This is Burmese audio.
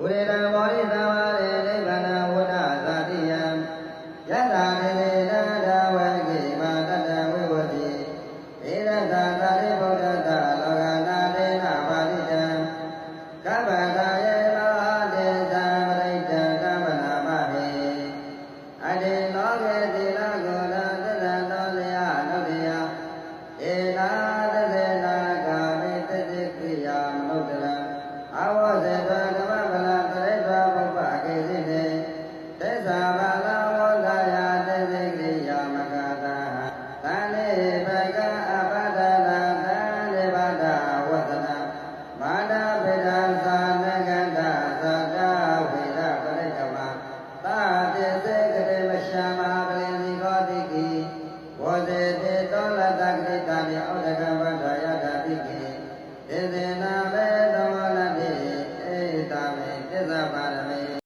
ဝိရံဘောရိသဝရေနိဗ္ဗာန်ဝဒသတိယံယတ္တာနေနေနာဒဝေကိမာတတဝိဝတိဧရတသာရိဗုဒ္ဓတလောကနာတေနပါဠိတံကဗ္ဗတာယေလောတေသံပရိတံကမ္မနာမဟေအတေလောကေတိလကုလသတ္တသောလျာနုတ္တယဧနာ သေသေနာဘေသောလတိဧတာမေသစ္စာပါရမေ